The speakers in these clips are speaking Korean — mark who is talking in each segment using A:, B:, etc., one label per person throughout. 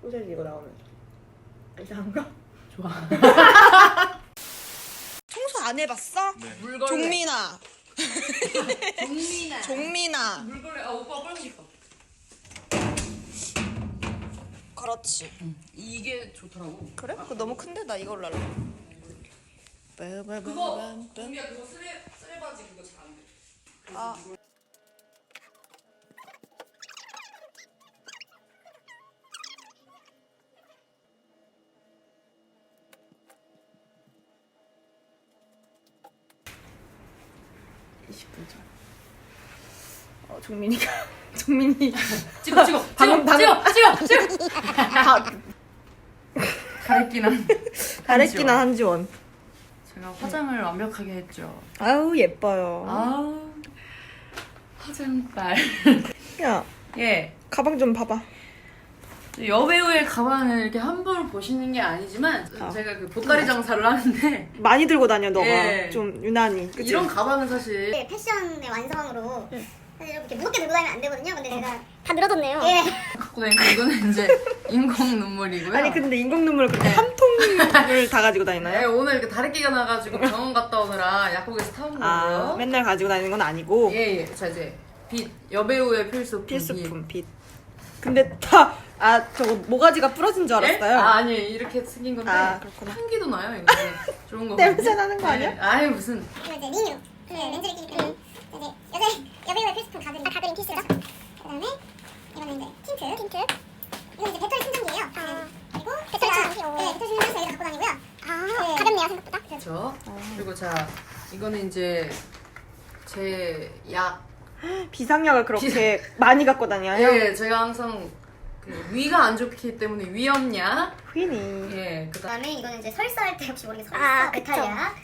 A: 소세지 이거 나오면 이상한가?
B: 좋아.
A: 청소 안 해봤어?
B: 물걸레.
A: 종민아
B: 종민아.
A: 종민아
B: 물걸레. 아 오빠 빨리 거.
A: 그렇지
B: 이게 좋더라고.
A: 그래? 그거 너무 큰데 나 이걸로 할래
B: 그거 종미야 그거 쓰레 쓰레 바지 그거 잘 안 돼.
A: 아. 어, 종민이가 종민이
B: 찍어 찍어
A: 방금,
B: 찍어 찍어 찍어 찍어. 가리끼는
A: 다래끼나 한지원
B: 제가 화장을 완벽하게 했죠.
A: 아우 예뻐요
B: 아 화장빨.
A: 야
B: 예.
A: 가방 좀 봐봐
B: 여배우의 가방을 이렇게 함부로 보시는 게 아니지만
A: 아.
B: 제가 그 보따리 장사를 하는데
A: 많이 들고 다녀 너가
B: 예.
A: 좀 유난히 그치?
B: 이런 가방은 사실
C: 네, 패션의 완성으로 사실 이렇게 무겁게 들고 다니면 안 되거든요. 근데 제가 다 늘어졌네요. 예.
B: 갖고 다니는데 이거는 이제 인공 눈물이고요.
A: 아니 근데 인공 눈물을 그렇게 한 통을 다 가지고
B: 네,
A: 다니나요?
B: 오늘 이렇게 다래끼가 나가지고 병원 갔다 오느라 약국에서 타온
A: 아
B: 거고요.
A: 맨날 가지고 다니는 건 아니고
B: 예, 예. 자, 이제 빛. 여배우의 필수품.
A: 필수품 빛 근데 다 아 저거 모가지가 부러진 줄
B: 빛. 예?
A: 알았어요
B: 아, 아니, 이렇게 생긴 건데.
A: 아, 그렇구나.
B: 향기도 나요, 이거. 좋은 거.
A: 냄새 나는 거 아니야?
B: 아니, 무슨.
C: 그리고 이제 미니로 그 렌즈를 끼기 때문에 이제 여자 여배우의 필수품 가그린 아, 가그린 필수죠. 그다음에 이거는 이제 틴트. 틴트. 이건 이제 배터리 충전기예요. 그리고 배터리 충전기. 네, 배터리 충전기 저희가 갖고 다니고요. 아, 가볍네요 생각보다.
B: 그렇죠. 그리고 자, 이거는 이제 제 약.
A: 비상약을 그렇게 많이 갖고 다녀요?
B: 예, 제가 항상 그 위가 안 좋기 때문에 위험약.
A: 휘니
B: 예, 그 다음.
C: 그다음에 이거는 이제 설사할 때 혹시 모르게 설사
D: 아, 그쵸.
C: 메탈약.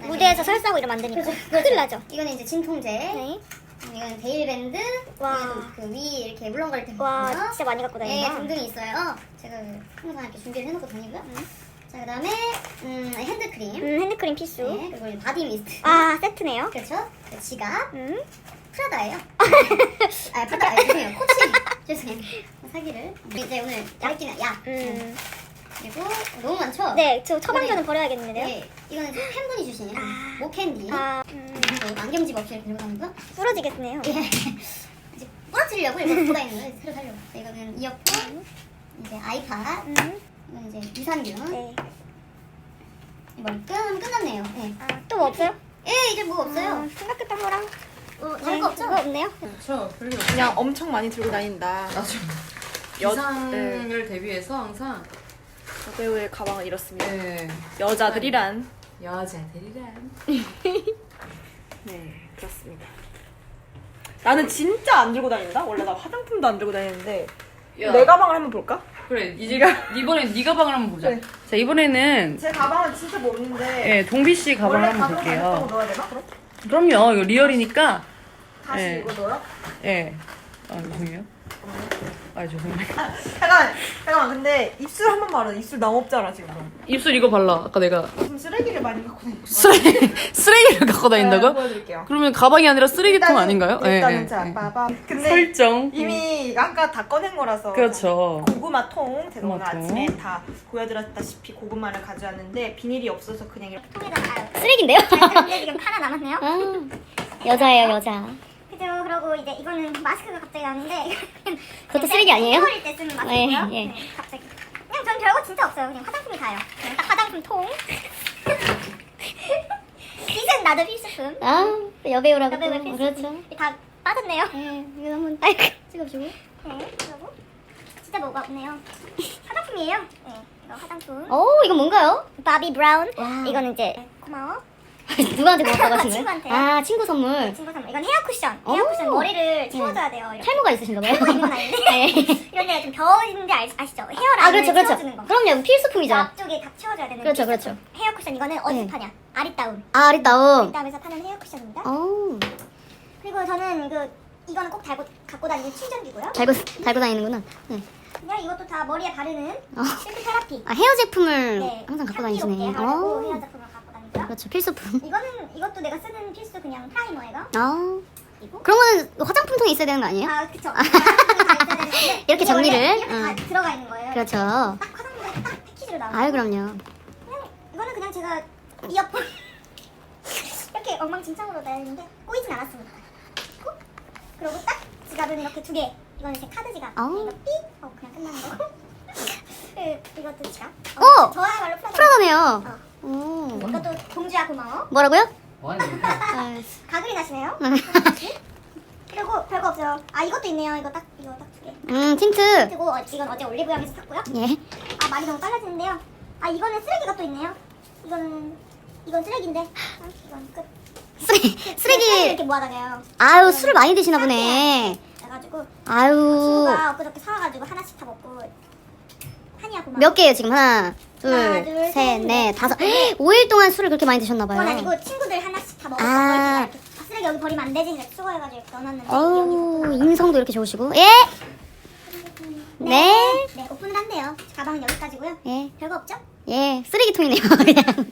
D: 무대에서 설사하고 이러면 안 되니까. 큰일 나죠.
C: 이거는 이제 진통제.
D: 네.
C: 음, 이건 데일밴드.
D: 와.
C: 그위 이렇게 물렁거릴 때
D: 와,
C: 먹는 거.
D: 진짜 많이 갖고
C: 네,
D: 다닌다.
C: 등등이 있어요. 제가 항상 이렇게 준비를 해놓고 다니고요. 자, 그다음에 음, 핸드크림.
D: 음, 핸드크림 필수.
C: 네, 그리고 이제 바디 미스트.
D: 아, 세트네요.
C: 그렇죠. 그 지갑.
D: 음.
C: 프라다예요. 아, 프라다 아니, 죄송해요. 코치. 죄송해요. 사기를. 이제 오늘 약기는 약.
D: 음.
C: 그리고 너무 많죠?
D: 네, 저 처방전은
C: 네.
D: 버려야겠는데요.
C: 네, 이거는 이제 팬분이 주신 목캔디.
D: 아, 음,
C: 그리고 안경집 없이 이렇게 들고 다니고요.
D: 부러지겠네요.
C: 예. 이제 부러뜨리려고 이거 들고 다니는 거예요. 새로 살려고. 네, 이거는 이어폰. 이제 아이팟.
D: 음.
C: 이건 이제 유산균.
D: 네.
C: 머리끈 끝났네요. 네.
D: 아, 또 뭐 없어요?
C: 예, 이제 뭐 없어요.
D: 아, 생각했던 거랑
C: 어,
D: 네,
C: 다른 거 없죠?
D: 그거 없네요.
B: 그렇죠. 별게 없어요.
A: 그냥 엄청 많이 들고 다닌다
B: 나죠.
A: 여-
B: 기상을 대비해서 항상
A: 여배우의 가방은 이렇습니다
B: 네.
A: 여자들이란
B: 여자들이란
A: 네 그렇습니다 나는 진짜 안 들고 다닌다? 원래 나 화장품도 안 들고 다니는데
B: 야.
A: 내 가방을 한번 볼까?
B: 그래 이제 이번에 네 가방을 한번 보자.
A: 네.
B: 자 이번에는
A: 제 가방은 진짜 뭐 없는데
B: 예 동비 씨 가방을 한번
A: 가방
B: 볼게요.
A: 넣어야 되나? 그럼?
B: 그럼요 이거 리얼이니까
A: 다시
B: 네.
A: 이거 넣어요?
B: 예. 아 죄송해요. 아 죄송해요.
A: 잠깐 잠깐 근데 입술 한 번 말해 입술 너무 없잖아 지금
B: 입술 이거 발라. 아까 내가
A: 좀 쓰레기를 많이 갖고 다니고
B: 쓰레기 쓰레기를 갖고
A: 네,
B: 다닌다고요?
A: 보여드릴게요
B: 그러면 가방이 아니라 쓰레기통
A: 일단은-
B: 아닌가요? 예,
A: 일단은
B: 예,
A: 자
B: 예.
A: 빠밤 근데
B: 설정.
A: 이미 아까 다 꺼낸 거라서
B: 그렇죠.
A: 고구마 통 제가 오늘
B: 고구마 통.
A: 아침에 다 보여드렸다시피 고구마를 가져왔는데 비닐이 없어서 그냥 이렇게
C: 통에다가
D: 쓰레기인데요?
C: 지금 하나 남았네요.
D: 아, 여자예요, 여자.
C: 그죠. 그리고 이제 이거는 마스크가 갑자기 나왔는데
D: 그것도 쓰레기 아니에요?
C: 어릴 때 쓰는 마스크고요.
D: 예, 예.
C: 네, 갑자기. 그냥 전 별거 진짜 없어요. 그냥 화장품이 다요. 그냥 딱 화장품 통. 빗은 나도 필수품.
D: 아, 여배우라고
C: 여배우의
D: 또.
C: 필수품.
D: 그렇죠.
C: 다 빠졌네요.
D: 네, 이거 한번 아이고, 찍어주고.
C: 네, 그리고 진짜 뭐가 없네요. 화장품이에요. 네, 이거 화장품.
D: 오, 이건 뭔가요?
C: 바비 브라운.
D: 와.
C: 이거는 이제 고마워.
D: 누구한테 고맙다고 거예요?
C: 친구한테.
D: 아, 친구 선물.
C: 친구 선물. 이건 헤어 쿠션.
D: 오.
C: 헤어 쿠션 머리를 채워줘야 돼요. 이렇게.
D: 탈모가 있으신가 봐요.
C: 탈모 있는 건 아닌데.
D: 네.
C: 이런 데가 좀 아, 아시죠? 헤어라인을
D: 아, 그렇죠, 그렇죠.
C: 채워주는 거.
D: 그럼요, 필수품이죠.
C: 앞쪽에 다 채워줘야 되는
D: 그렇죠. 그렇죠.
C: 헤어 쿠션 이거는 어디서
D: 네.
C: 파냐? 아리따움.
D: 아, 아리따움.
C: 아리따움에서 파는 헤어 쿠션입니다.
D: 오,
C: 그리고 저는 그 이거는 꼭 달고 갖고 다니는 충전기고요.
D: 달고, 달고 다니는구나. 네.
C: 그냥 이것도 다 머리에 바르는
D: 어.
C: 실크 테라피.
D: 아, 헤어 제품을
C: 네,
D: 항상 갖고 다니시네. 오,
C: 헤어 제품을.
D: 그렇죠, 필수품.
C: 이거는 이거도 내가 쓰는 필수 그냥 프라이머예요.
D: 아,
C: 이거.
D: 그런 거는 화장품통에 있어야 되는 거 아니에요?
C: 아 그쵸. 다 되는데
D: 이렇게 정리를,
C: 이렇게
D: 응.
C: 다 들어가 있는 거예요.
D: 그렇죠.
C: 딱 화장품에 딱 패키지로 나와.
D: 아유 그럼요.
C: 그냥 이거는 그냥 제가 이어폰 이렇게 엉망진창으로 다녔는데 꼬이진 않았습니다. 고? 그리고 딱 지갑은 이렇게 두 개. 이거는 제 카드 지갑.
D: 아우.
C: 이거 삐. 어 그냥 끝나는 거고. 그, 이것도 지갑.
D: 오!
C: 저야말로 프라다.
D: 프라다네요.
C: 어.
D: 오.
C: 이것도 공주야 고마워.
D: 뭐라고요?
E: 뭐하는
D: 아,
C: 가글이 나시네요.
D: 음.
C: 그리고 별거 없어요. 아 이것도 있네요. 이거 딱 이거 딱 두 개.
D: 음 틴트.
C: 그리고 어, 이건 어제 올리브영에서 샀고요.
D: 예.
C: 아 말이 너무 빨라지는데요. 아 이거는 쓰레기가 또 있네요. 이거는 이건 쓰레기인데. 아, 이건 끝.
D: 쓰레기
C: 쓰레기
D: 쓰레기.
C: 이렇게 모아다녀요.
D: 아유 술을 많이 드시나 보네.
C: 그래가지고
D: 아유.
C: 친구가 엊그저께 사와가지고 하나씩 다 먹고 한이야 고마워.
D: 몇 개예요 지금 하나, 둘,
C: 하나, 둘,
D: 셋,
C: 셋,
D: 넷,
C: 넷,
D: 다섯.
C: 다섯 개.
D: 5일 동안 술을 그렇게 많이 드셨나
C: 그건
D: 봐요.
C: 아니고 친구들 하나씩 다 먹었고
D: 아.
C: 제가 이렇게 아, 쓰레기 여기 버리면 안 되지 이렇게 수거해가지고 이렇게 넣어놨는데
D: 어우 인성도 이렇게 좋으시고. 예. 네.
C: 네 오픈을 한대요. 가방은 여기까지고요.
D: 예.
C: 별거 없죠?
D: 예. 쓰레기통이네요 그냥.